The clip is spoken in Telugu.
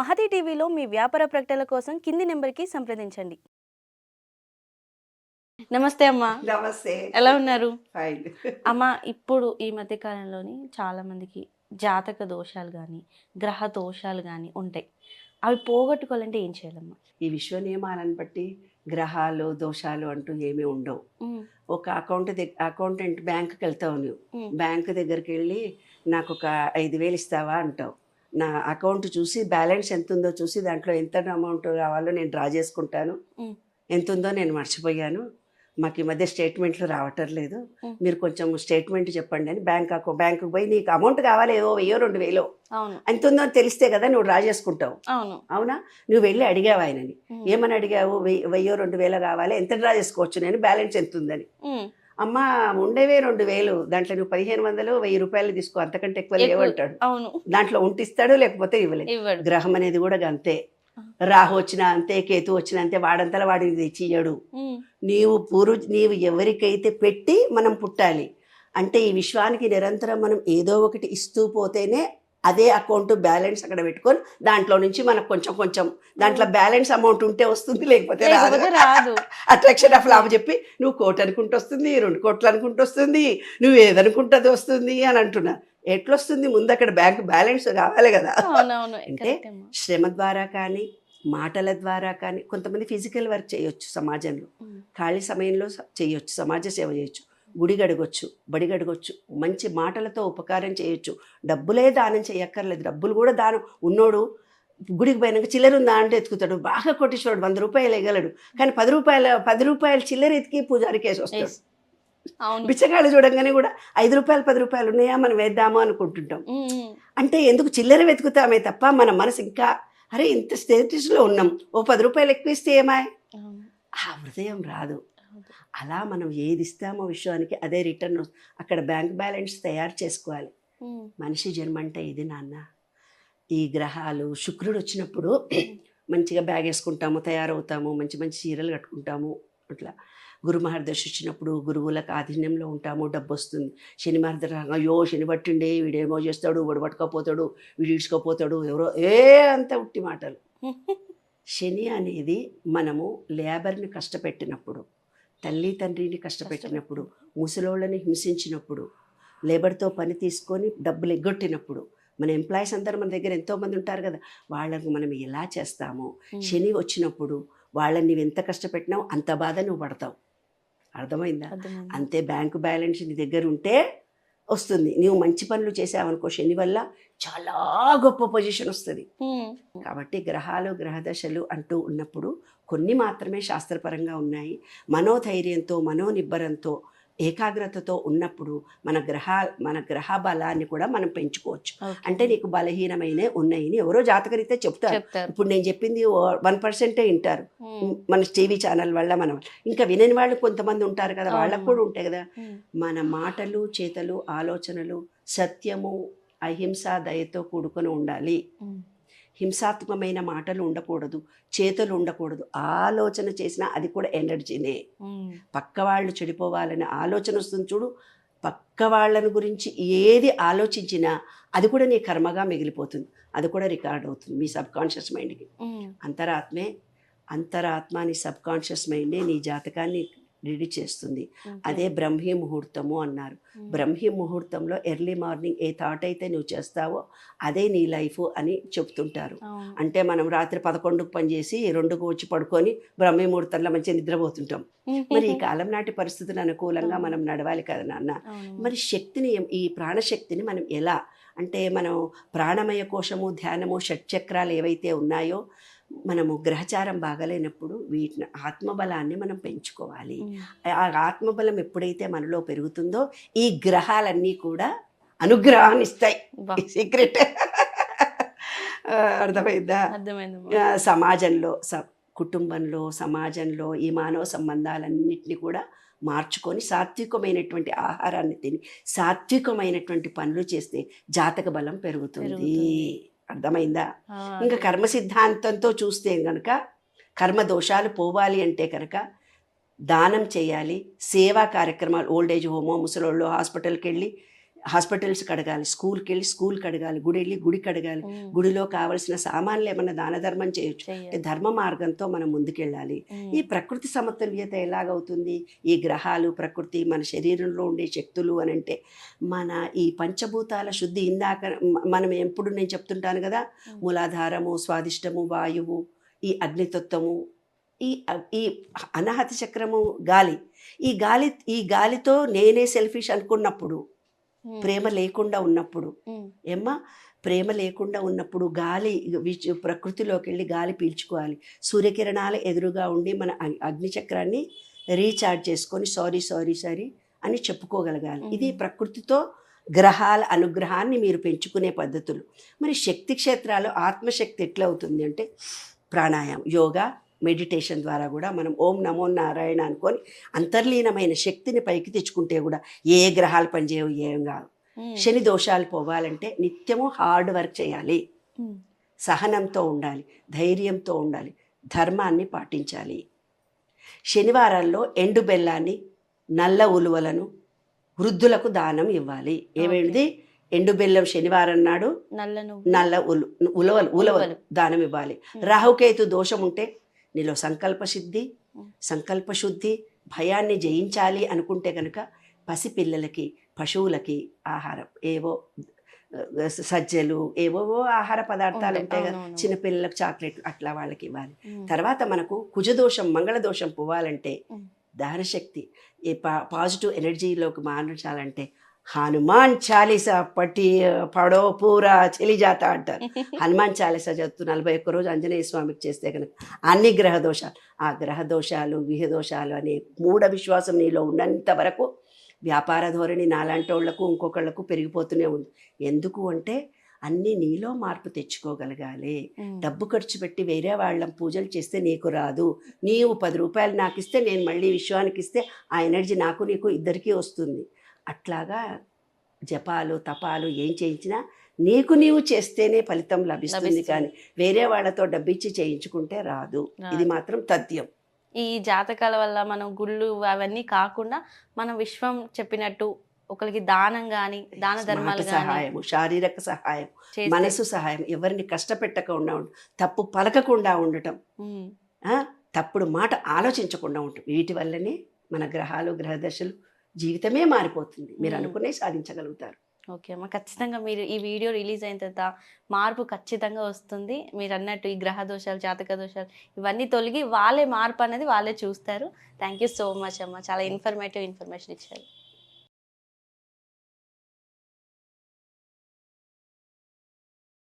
మహతి టీవీలో మీ వ్యాపార ప్రకటనల కోసం కింది నెంబర్కి సంప్రదించండి. నమస్తే అమ్మా. నమస్తే. ఎలా ఉన్నారు? అమ్మ ఇప్పుడు ఈ మధ్య కాలంలోని చాలా మందికి జాతక దోషాలు కానీ గ్రహ దోషాలు కానీ ఉంటాయి. అవి పోగొట్టుకోవాలంటే ఏం చేయాలమ్మా? ఈ విశ్వ నియమాలను బట్టి గ్రహాలు దోషాలు అంటూ ఏమీ ఉండవు. ఒక అకౌంట్ అకౌంటెంట్ బ్యాంక్కి వెళ్తావు నువ్వు. బ్యాంక్ దగ్గరికి వెళ్ళి నాకు ఒక ఐదు వేలు ఇస్తావా? అంటావు. నా అకౌంట్ చూసి బ్యాలెన్స్ ఎంత ఉందో చూసి దాంట్లో ఎంత అమౌంట్ కావాలో నేను డ్రా చేసుకుంటాను. ఎంత ఉందో నేను మర్చిపోయాను. మాకు ఈ మధ్య స్టేట్మెంట్లు రావటం లేదు. మీరు కొంచెం స్టేట్మెంట్ చెప్పండి అని బ్యాంక్ అకౌ బ్యాంకుకి పోయి నీకు అమౌంట్ కావాలి ఏవో వెయ్యో రెండు వేలో. ఎంత ఉందో అని తెలిస్తే కదా నువ్వు డ్రా చేసుకుంటావు. అవును. నువ్వు వెళ్ళి అడిగావు ఆయనని. ఏమని అడిగావు? వెయ్యి వెయ్యో రెండు వేలు కావాలి? ఎంత డ్రా చేసుకోవచ్చు? నేను బ్యాలెన్స్ ఎంత ఉందని అమ్మ ఉండేవే రెండు వేలు దాంట్లో నువ్వు పదిహేను వందలు వెయ్యి రూపాయలు తీసుకో అంతకంటే ఎక్కువ. లేవంటాడు. అవును. దాంట్లో ఉంటిస్తాడు లేకపోతే ఇవ్వలేదు. గ్రహం అనేది కూడా అంతే. రాహు వచ్చినా అంతే కేతు వచ్చినా అంతే వాడంతలా వాడిని తెచ్చియ్యడు. ఉమ్, నీవు పూర్వ నీవు ఎవరికైతే పెట్టి మనం పుట్టాలి అంటే ఈ విశ్వానికి నిరంతరం మనం ఏదో ఒకటి ఇస్తూ పోతేనే అదే అకౌంట్ బ్యాలెన్స్ అక్కడ పెట్టుకొని దాంట్లో నుంచి మనకు కొంచెం కొంచెం దాంట్లో బ్యాలెన్స్ అమౌంట్ ఉంటే వస్తుంది లేకపోతే రాదు. అట్రాక్షన్ ఆఫ్ లాభ చెప్పి నువ్వు కోటి అనుకుంటూ వస్తుంది రెండు కోట్లు అనుకుంటూ వస్తుంది నువ్వు ఏదనుకుంటుంది వస్తుంది అని అంటున్నా. ఎట్లొస్తుంది? ముందు అక్కడ బ్యాంక్ బ్యాలెన్స్ కావాలి కదా. అంటే శ్రమ ద్వారా కానీ మాటల ద్వారా కానీ కొంతమంది ఫిజికల్ వర్క్ చేయొచ్చు సమాజంలో. ఉమ్, ఖాళీ సమయంలో చేయొచ్చు సమాజ సేవ చేయొచ్చు. గుడి గడగొచ్చు బడి గడగొచ్చు మంచి మాటలతో ఉపకారం చేయొచ్చు. డబ్బులే దానం చేయక్కర్లేదు. డబ్బులు కూడా దానం. ఉన్నోడు గుడికి పోయినాక చిల్లర ఉందా అంటే ఎత్తుకుతాడు. బాగా కొట్టించాడు వంద రూపాయలు ఎగలడు. కానీ పది రూపాయల పది రూపాయలు చిల్లర ఎతికి పూజారి కేసు వస్తాడు. బిచ్చగాళ్ళు చూడంగానే కూడా ఐదు రూపాయలు పది రూపాయలు ఉన్నాయా మనం వేద్దాము అనుకుంటుంటాం. అంటే ఎందుకు చిల్లర వెతుకుతామే తప్ప మన మనసు ఇంకా అరే ఇంత స్టేటస్లో ఉన్నాం. ఓ పది రూపాయలు ఎక్కువ ఇస్తే ఏమాయ్? ఆ హృదయం రాదు. అలా మనం ఏది ఇస్తామో విశ్వానికి అదే రిటర్న్ అక్కడ బ్యాంక్ బ్యాలెన్స్ తయారు చేసుకోవాలి. మనిషి జన్మ అంటే ఇది నాన్న. ఈ గ్రహాలు శుక్రుడు వచ్చినప్పుడు మంచిగా బ్యాగ్ వేసుకుంటాము తయారవుతాము మంచి మంచి చీరలు కట్టుకుంటాము అట్లా. గురు మహర్దశ వచ్చినప్పుడు గురువులకు ఆధీనంలో ఉంటాము డబ్బు వస్తుంది. శని మహర్దశ అయ్యో శని పట్టిండే వీడేమో చేస్తాడు వాడు పట్టుకోపోతాడు వీడు ఇడ్చుకోపోతాడు ఎవరో ఏ అంత ఉట్టి మాటలు. శని అనేది మనము లేబర్ని కష్టపెట్టినప్పుడు తల్లి తండ్రిని కష్టపెట్టినప్పుడు ముసలోళ్ళని హింసించినప్పుడు లేబర్తో పని తీసుకొని డబ్బులు ఎగ్గొట్టినప్పుడు మన ఎంప్లాయీస్ అందరూ మన దగ్గర ఎంతోమంది ఉంటారు కదా వాళ్ళకు మనం ఎలా చేస్తామో? శని వచ్చినప్పుడు వాళ్ళని నువ్వు ఎంత కష్టపెట్టినావు అంత బాధ నువ్వు పడతావు. అర్థమైంది. అంతే బ్యాంకు బ్యాలెన్స్ నీ దగ్గర ఉంటే వస్తుంది. నువ్వు మంచి పనులు చేసావనుకో శని వల్ల చాలా గొప్ప పొజిషన్ వస్తుంది. కాబట్టి గ్రహాలు గ్రహదశలు అంటూ ఉన్నప్పుడు కొన్ని మాత్రమే శాస్త్రపరంగా ఉన్నాయి. మనోధైర్యంతో మనోనిబ్బరంతో ఏకాగ్రతతో ఉన్నప్పుడు మన గ్రహ మన గ్రహ బలాన్ని కూడా మనం పెంచుకోవచ్చు. అంటే నీకు బలహీనమైన ఉన్నాయని ఎవరో జాతకరీతే చెప్తారు. ఇప్పుడు నేను చెప్పింది వన్ పర్సెంటే వింటారు. మన టీవీ ఛానల్ వల్ల మనం ఇంకా వినని వాళ్ళు కొంతమంది ఉంటారు కదా వాళ్ళకు. కూడా ఉంటాయి కదా. మన మాటలు చేతలు ఆలోచనలు సత్యము అహింస దయతో కూడుకొని ఉండాలి. హింసాత్మకమైన మాటలు ఉండకూడదు చేతులు ఉండకూడదు. ఆలోచన చేసినా అది కూడా ఎనర్జీనే. పక్క వాళ్ళు చెడిపోవాలనే ఆలోచన వస్తుంది చూడు. పక్క వాళ్ళని గురించి ఏది ఆలోచించినా అది కూడా నీ కర్మగా మిగిలిపోతుంది. అది కూడా రికార్డ్ అవుతుంది మీ సబ్ కాన్షియస్ మైండ్కి అంతరాత్మే అంతరాత్మ నీ సబ్ కాన్షియస్ మైండే నీ జాతకాన్ని రెడీ చేస్తుంది. అదే బ్రహ్మీ ముహూర్తము అన్నారు. బ్రహ్మీ ముహూర్తంలో ఎర్లీ మార్నింగ్ ఏ థాట్ అయితే నువ్వు చేస్తావో అదే నీ లైఫ్ అని చెప్తుంటారు. అంటే మనం రాత్రి పదకొండుకు పనిచేసి రెండుకు వచ్చి పడుకొని బ్రహ్మీ ముహూర్తంలో మంచిగా నిద్రపోతుంటాం. మరి ఈ కాలం నాటి పరిస్థితులు అనుకూలంగా మనం నడవాలి కదా నాన్న. మరి శక్తిని ఈ ప్రాణశక్తిని మనం ఎలా అంటే మనం ప్రాణమయ కోశము ధ్యానము షట్చక్రాలు ఏవైతే ఉన్నాయో మనము గ్రహచారం బాగలేనప్పుడు వీటిని ఆత్మబలాన్ని మనం పెంచుకోవాలి. ఆ ఆత్మబలం ఎప్పుడైతే మనలో పెరుగుతుందో ఈ గ్రహాలన్నీ కూడా అనుగ్రహాన్ని ఇస్తాయి. సీక్రెట్ అర్థమైందా? సమాజంలో స కుటుంబంలో సమాజంలో ఈ మానవ సంబంధాలన్నింటినీ కూడా మార్చుకొని సాత్వికమైనటువంటి ఆహారాన్ని తిని సాత్వికమైనటువంటి పనులు చేస్తే జాతక బలం పెరుగుతుంది. అర్థమైందా? ఇంకా కర్మ సిద్ధాంతంతో చూస్తే కనుక కర్మ దోషాలు పోవాలి అంటే కనుక దానం చేయాలి సేవా కార్యక్రమాలు ఓల్డ్ ఏజ్ హోమో ముసలోళ్ళు హాస్పిటల్కి వెళ్ళి హాస్పిటల్స్ కడగాలి స్కూల్కి వెళ్ళి స్కూల్ కడగాలి గుడి వెళ్ళి గుడి కడగాలి. గుడిలో కావలసిన సామాన్లు ఏమన్నా దాన ధర్మం చేయొచ్చు అంటే. ధర్మ మార్గంతో మనం ముందుకెళ్ళాలి. ఈ ప్రకృతి సమతుల్యత ఎలాగవుతుంది? ఈ గ్రహాలు ప్రకృతి మన శరీరంలో ఉండే శక్తులు అని అంటే మన ఈ పంచభూతాల శుద్ధి ఇందాక మనం ఎప్పుడు నేను చెప్తుంటాను కదా? మూలాధారము స్వాదిష్టము వాయువు ఈ అగ్నితత్వము ఈ ఈ అనాహత చక్రము గాలి. ఈ గాలి ఈ గాలితో నేనే సెల్ఫిష్ అనుకున్నప్పుడు ప్రేమ లేకుండా ఉన్నప్పుడు. ఏమ్మా? ప్రేమ లేకుండా ఉన్నప్పుడు గాలి ప్రకృతిలోకి వెళ్ళి గాలి పీల్చుకోవాలి. సూర్యకిరణాలు ఎదురుగా ఉండి మన అగ్- అగ్నిచక్రాన్ని రీఛార్జ్ చేసుకొని సారీ సారీ సారీ అని చెప్పుకోగలగాలి. ఇది. ప్రకృతితో గ్రహాల అనుగ్రహాన్ని మీరు పెంచుకునే పద్ధతులు. మరి శక్తి క్షేత్రాలు ఆత్మశక్తి ఎట్లా అవుతుంది అంటే ప్రాణాయామం యోగా మెడిటేషన్ ద్వారా కూడా మనం ఓం నమో నారాయణ అనుకొని అంతర్లీనమైన శక్తిని పైకి తెచ్చుకుంటే కూడా ఏ గ్రహాలు పనిచేయవు ఏం కాదు శని దోషాలు పోవాలంటే నిత్యము హార్డ్ వర్క్ చేయాలి. సహనంతో ఉండాలి ధైర్యంతో ఉండాలి ధర్మాన్ని పాటించాలి. శనివారాల్లో ఎండు బెల్లాన్ని నల్ల ఉలువలను వృద్ధులకు దానం ఇవ్వాలి. ఏమేమిది ఎండు బెల్లం శనివారం నాడు నల్ల ఉలు ఉలవలు ఉలవలు. దానం ఇవ్వాలి. రాహుకేతు దోషం ఉంటే నీలో సంకల్ప సిద్ధి. సంకల్ప శుద్ధి భయాన్ని జయించాలి అనుకుంటే కనుక పసిపిల్లలకి పశువులకి ఆహారం ఏవో సజ్జలు ఏవోవో ఆహార పదార్థాలు ఉంటాయి. కదా. చిన్నపిల్లలకు చాక్లెట్ అట్లా వాళ్ళకి ఇవ్వాలి తర్వాత మనకు కుజదోషం మంగళదోషం పోవాలంటే పా పాజిటివ్ ఎనర్జీలోకి మారించాలంటే హనుమాన్ చాలీసా పట్టి పడో పూరా చెలిజాత అంటారు. హనుమాన్ చాలీసా చదువుతూ నలభై ఒక్క రోజు ఆంజనేయ స్వామికి చేస్తే కనుక అన్ని గ్రహ దోషాలు ఆ గ్రహ దోషాలు విహ దోషాలు అనే మూఢ విశ్వాసం నీలో ఉన్నంత వరకు వ్యాపార ధోరణి నాలాంటి వాళ్ళకు ఇంకొకళ్ళకు పెరిగిపోతూనే ఉంది. ఎందుకు అంటే అన్నీ నీలో మార్పు తెచ్చుకోగలగాలి. డబ్బు ఖర్చు పెట్టి వేరే వాళ్ళం పూజలు చేస్తే నీకు రాదు. నీవు పది రూపాయలు నాకు ఇస్తే నేను మళ్ళీ విశ్వానికి ఇస్తే ఆ ఎనర్జీ నాకు నీకు ఇద్దరికీ వస్తుంది. అట్లాగా జపాలు తపాలు ఏం చేయించినా నీకు నీవు చేస్తేనే ఫలితం లభిస్తుంది. కానీ వేరే వాళ్ళతో డబ్బిచ్చి చేయించుకుంటే రాదు. ఇది. మాత్రం తథ్యం. ఈ జాతకాల వల్ల మనం గుళ్ళు అవన్నీ కాకుండా మనం విశ్వం చెప్పినట్టు ఒకరికి దానం గాని దాన ధర్మాలు సహాయము శారీరక సహాయం మనసు సహాయం ఎవరిని కష్టపెట్టకుండా ఉండటం తప్పు పలకకుండా ఉండటం. తప్పుడు మాట ఆలోచించకుండా ఉంటుంది వీటి వల్లనే మన గ్రహాలు గ్రహదశలు జీవితమే మారిపోతుంది. మీరు. అనుకునే సాధించగలుగుతారు. ఓకే అమ్మ ఖచ్చితంగా మీరు ఈ వీడియో రిలీజ్ అయిన తర్వాత మార్పు ఖచ్చితంగా వస్తుంది. మీరు అన్నట్టు ఈ గ్రహ దోషాలు జాతక దోషాలు ఇవన్నీ తొలగి వాళ్ళే మార్పు అనేది వాళ్ళే చూస్తారు. థ్యాంక్ యూ సో మచ్ అమ్మ. చాలా ఇన్ఫర్మేటివ్ ఇన్ఫర్మేషన్ ఇచ్చారు.